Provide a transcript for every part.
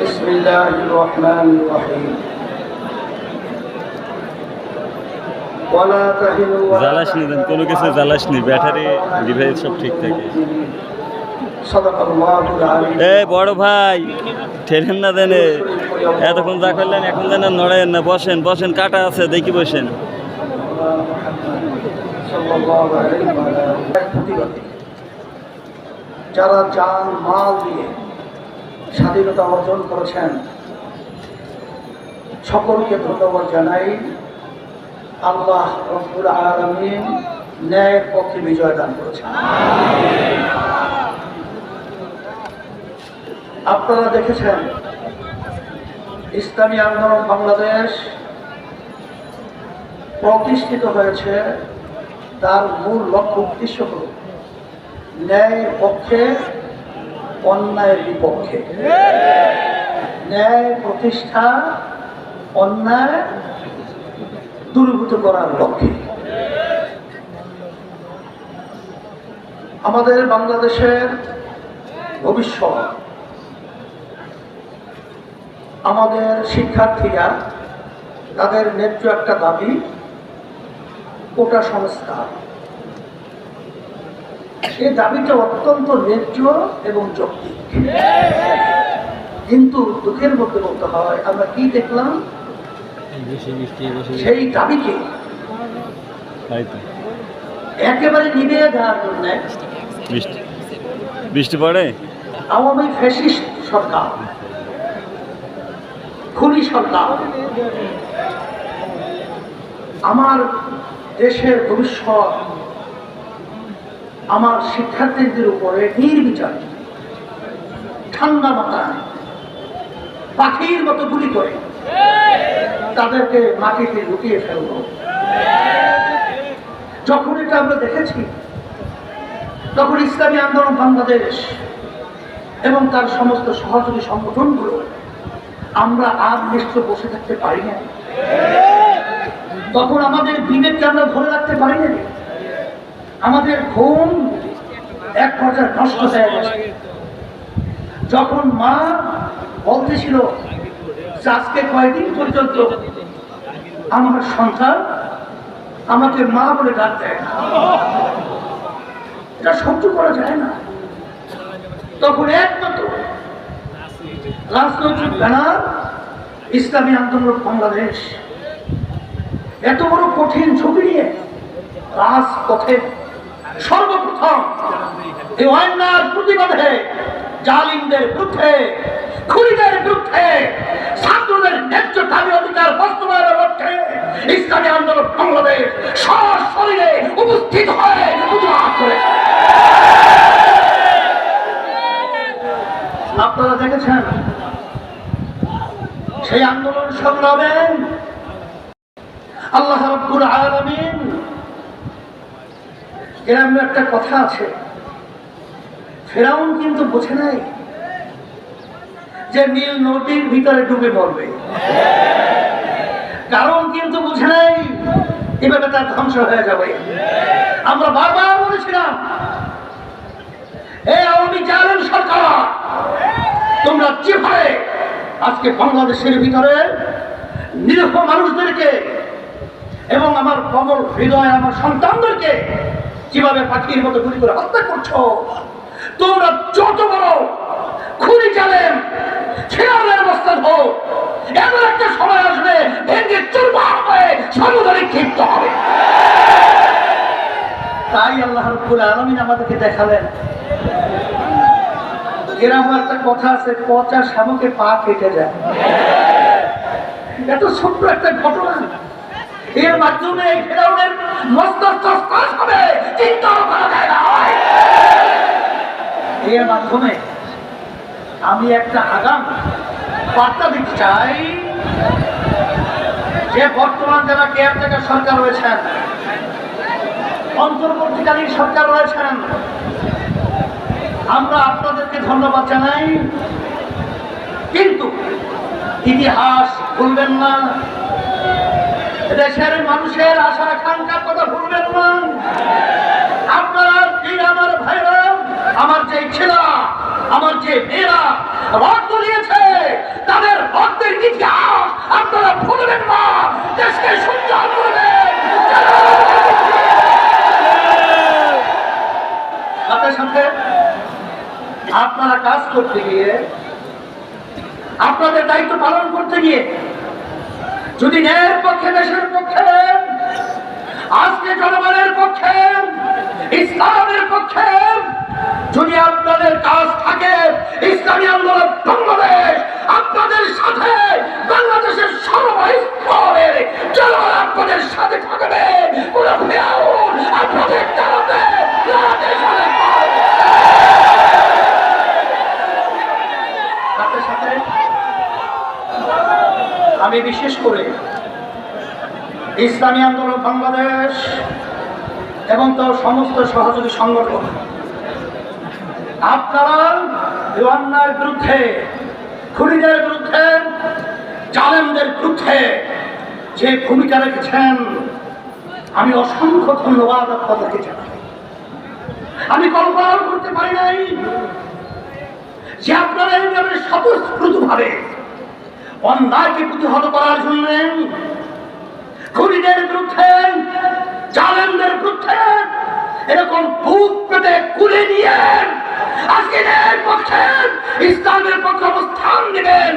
بسم الله الرحمن الرحيم ولا تهنوا ولا জ্বালাস নি দেন কোনো কিছু জ্বালাস নি ব্যাটারি ডিভাইস সব ঠিক থাকে صدق الله العلي এ বড় ভাই ঠেলেন না দেনে এতক্ষণ যা করলেন এখন যেন নড়েন না বসেন বসেন কাটা আছে দেখি বসেন সাল্লাল্লাহু আলাইহি ওয়া আলিহি প্রতিবাদী যারা জান মাল দিয়ে স্বাধীনতা অর্জন করেছেন। সকলকে ধন্যবাদ জানাই। আল্লাহ রব্বুল আলামিন ন্যায়ের পক্ষে বিজয় দান করেছেন। আপনারা দেখেছেন, ইসলামী আন্দোলন বাংলাদেশ প্রতিষ্ঠিত হয়েছে। তার মূল লক্ষ্য, উদ্দেশ্য হল ন্যায়ের পক্ষে অন্যায়ের বিপক্ষে। ন্যায় প্রতিষ্ঠা, অন্যায় দূরীভূত করার লক্ষ্যে। আমাদের বাংলাদেশের ভবিষ্যৎ, আমাদের শিক্ষার্থীরা তাদের ন্যায্য একটা দাবি, কোটা সংস্কার। এই দাবিটা অত্যন্ত ন্যায্য এবং যৌক্তিক। কিন্তু দুঃখের মধ্যে বলতে হয় আমরা কি দেখলাম? সেই দাবিকে একেবারে নিভিয়ে দেওয়ার জন্য বৃষ্টি বৃষ্টি পড়ে? আওয়ামী ফ্যাসিস্ট সরকার। খুনি সরকার। আমার দেশের ভবিষ্যৎ আমার শিক্ষার্থীদের উপরে নির্বিচার, ঠান্ডা মাথায় পাখির মতো গুলি করে, তাদেরকে মাটিতে লুকিয়ে ফেলব। যখন এটা আমরা দেখেছি, তখন ইসলামী আন্দোলন বাংলাদেশ এবং তার সমস্ত সহযোগী সংগঠনগুলো, আমরা আর নিশ্চয় বসে থাকতে পারি না তখন আমাদের বিবেককে আমরা ধরে রাখতে পারি না আমাদের ঘুম এক পর্যায়ে নষ্ট হয়ে গেছে। যখন মা বলতেছিল আজকে কয়েকদিন পর্যন্ত আমার সন্তান আমাকে মা বলে ডাক দেয় না? এটা সহ্য করা যায় না। তখন একমাত্র রাজনৈতিক ব্যানার ইসলামী আন্দোলন বাংলাদেশ। এত বড় কঠিন ঝুঁকি নিয়ে রাজপথে সর্বপ্রথম এই অন্যার প্রতিবাদে জালিমদের বিরুদ্ধে, খুনিদের বিরুদ্ধে, ছাত্রদের ন্যায্য দাবি অধিকার বাস্তবায়নের লক্ষ্যে ইসলামী আন্দোলন বাংলাদেশ সশরীরে উপস্থিত হয়ে প্রতিবাদ করে। আপনারা দেখেছেন? সেই আন্দোলন সংগ্রামে আল্লাহ রব্বুল আলামিন এরকম একটা কথা আছে। ফেরাউন কিন্তু বোঝে নাই যে নীল নদীর ভিতরে ডুবে মরবে। কারণ কিন্তু বুঝে নাই এভাবে তার ধ্বংস হয়ে যাবে। আমরা বারবার বলেছিলাম, এই আওয়ামী জালেম সরকার, তোমরা যেভাবে আজকে বাংলাদেশের ভিতরে নিরীহ মানুষদেরকে এবং আমার কমল হৃদয়, আমার সন্তানদেরকে যেভাবে পাখির মতো গুলি করে হত্যা করছ, তোমরা যত বড় খুনি জালেম ছেড়ালের অবস্থান হোক, এমন একটা সময় আসবে ভেঙে চুরমার হয়ে সমুদ্রে ক্ষিপ্ত হবে। তাই আল্লাহ রব্বুল আলমিন আমাদেরকে দেখালেন, এরকম একটা কথা আছে, পচা শামুকে পা কেটে যায়। এত ছোট্ট একটা ঘটনা। এর মাধ্যমে ফেরাউনের মস্তক হবে করা যায়। না এর মাধ্যমে আমি একটা আগাম বার্তা দিতে চাই যে বর্তমান যারা কেয়ারটেকার সরকার রয়েছেন, অন্তর্বর্তীকালীন সরকার রয়েছেন, আমরা আপনাদেরকে ধন্যবাদ জানাই। কিন্তু ইতিহাস ভুলবেন না। দেশের মানুষের আশা আকাঙ্ক্ষার কথা ভুলবেন না। আপনারা এই আমার ভাইরা? আমার যে ছেলেরা আমার যে মেয়েরা রক্ত দিয়েছে অতীত ইতিহাস আপনারা ভুলবেন না। দেশকে সুন্দর করবেন। সাথে সাথে আপনারা কাজ করতে গিয়ে, আপনাদের দায়িত্ব পালন করতে গিয়ে যদি ন্যায়ের পক্ষে দেশের পক্ষে আজকে জনগণের পক্ষে ইসলামের পক্ষে যদি আপনাদের কাজ থাকে ইসলামী আন্দোলন বাংলাদেশ আপনাদের সাথে বাংলাদেশের সর্বস্তরের জনগণ আপনাদের সাথে থাকবে পুরো ফেরাউন আপনাদের দাঁড়াতে দাঁড়াতে সাথে পারবে। সাথে সাথে আমি বিশেষ করে ইসলামী আন্দোলন বাংলাদেশ এবং তার সমস্ত সহযোগী সংগঠন। আপনারা অন্যায়ের বিরুদ্ধে, খুনিদের বিরুদ্ধে, জালেমদের বিরুদ্ধে যে ভূমিকা রেখেছেন, আমি অসংখ্য ধন্যবাদ আপনাদেরকে জানাই। আমি কল্পনাও করতে পারি নাই যে আপনারা এইভাবে স্বতঃস্ফূর্ত ভাবে অন্যায়কে প্রতিহত করার জন্য খুনিদের বিরুদ্ধে, জালেমদের বিরুদ্ধে এরকম বুক পেতে কুলে নিয়ে আজকে ন্যায়ের পক্ষে ইসলামের পক্ষে অবস্থান নেবেন।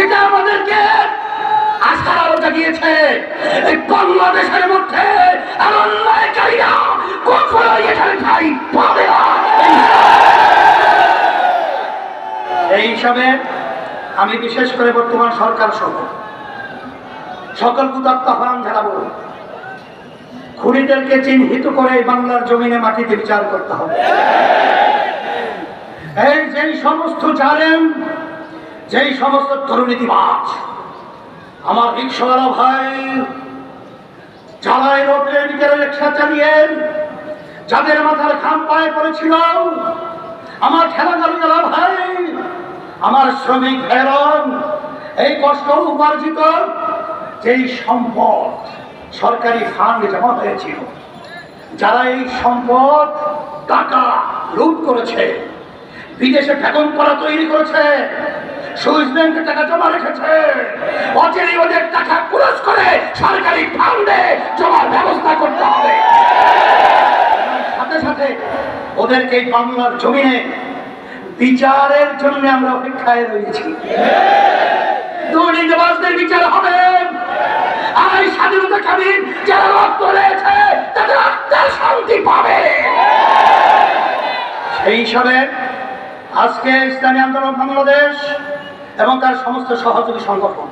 এটা আমাদেরকে আশার আলো জাগিয়েছে। এই বাংলাদেশের মধ্যে অন্যায়কারীরা কখনো এখানে ঠাই পাবে না। এই হিসাবে আমি বিশেষ করে বর্তমান সরকার সহ সকল কুতাত্ত আহ্বান জানাব খুনিদেরকে চিহ্নিত করে বাংলার জমিনে মাটিতে বিচার করতে হবে। এই যেই সমস্ত জানেন যেই সমস্ত তরুণীতি দুর্নীতিবাজ, আমার রিক্সাওয়ালা ভাই চালাই রোডের বিকেলে রিক্সা চালিয়ে যাদের মাথার খাম পায়ে পড়েছিল, আমার ঠেলা গাড়িওয়ালা ভাই আমার শ্রমিক ভাইরন এই কষ্ট উপার্জিত যেই সম্পদ সরকারি ফান্ড জমা হয়েছিল, যারা এই সম্পদ টাকা লুট করেছে, বিদেশে ঠেকন করা তৈরি করেছে, সুইস ব্যাংকে টাকা জমা রেখেছে অচেরি ওদের টাকা ক্রস করে সরকারি ফান্ডে জমার ব্যবস্থা করতে হবে। সাথে সাথে ওদেরকে বাংলার জমিনে বিচারের জন্য আমরা অপেক্ষায় রয়েছি। দুর্নীতিবাজদের বিচার হবে। আর স্বাধীনতা কামীন যারা রক্ত রয়েছে তাদের আত্মার শান্তি পাবে। সেই হিসাবে আজকে ইসলামী আন্দোলন বাংলাদেশ এবং তার সমস্ত সহযোগী সংগঠন,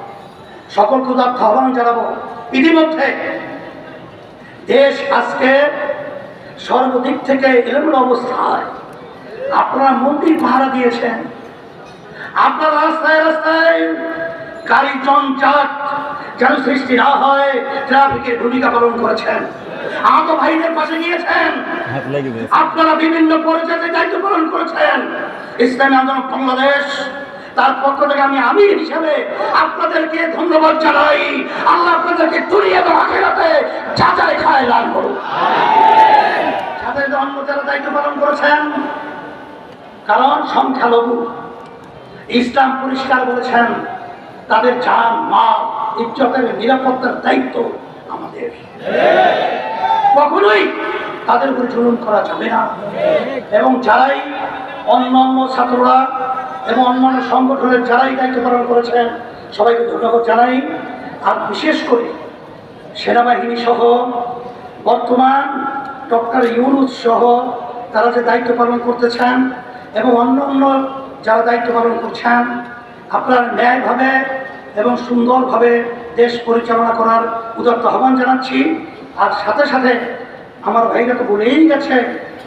সকল ক্ষুদার্থ আহ্বান জানাব। ইতিমধ্যে দেশ আজকে সর্বদিক থেকে এলোমেলো অবস্থায় আপনারা মন্দির পাহারা দিয়েছেন। আপনার রাস্তায় রাস্তায় গাড়ি জঞ্জাট যেন সৃষ্টি না হয় ট্রাফিকের ভূমিকা পালন করেছেন। আহত ভাইদের পাশে গিয়েছেন। গেছে। আপনারা বিভিন্ন পর্যায়ে দায়িত্ব পালন করেছেন। ইসলামী আন্দোলন বাংলাদেশ তার পক্ষ থেকে আমি আমির হিসাবে আপনাদেরকে ধন্যবাদ জানাই। আল্লাহ আপনাদেরকে দুনিয়া এবং আখেরাতে যাচাই খায় লাভ করুন। সাথে অন্য যারা দায়িত্ব পালন করেছেন কারণ সংখ্যালঘু। ইসলাম পরিষ্কার বলেছেন, তাদের জান মা ইজ্জতের নিরাপত্তার দায়িত্ব আমাদের। কখনোই তাদের উপরে জুলুম করা যাবে না। এবং যারাই অন্যান্য ছাত্ররা এবং অন্যান্য সংগঠনের যারাই দায়িত্ব পালন করেছেন, সবাইকে ধন্যবাদ জানাই। আর বিশেষ করে সেনাবাহিনী সহ বর্তমান ডক্টর ইউনুস সহ তারা যে দায়িত্ব পালন করতেছেন এবং অন্য অন্য যারা দায়িত্ব পালন করছেন, আপনার ন্যায়ভাবে এবং সুন্দরভাবে দেশ পরিচালনা করার উদার্ত আহ্বান জানাচ্ছি। আর সাথে সাথে আমার ভাইরা তো বলেই গেছে,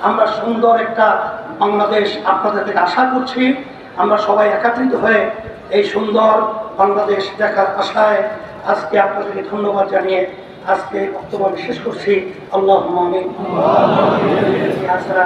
আমরা সুন্দর একটা বাংলাদেশ আপনাদের থেকে আশা করছি। আমরা সবাই একাত্রিত হয়ে এই সুন্দর বাংলাদেশ দেখার আশায় আজকে আপনাদেরকে ধন্যবাদ জানিয়ে আজকে বক্তব্য বিশেষ করছি। আল্লাহ হাসানা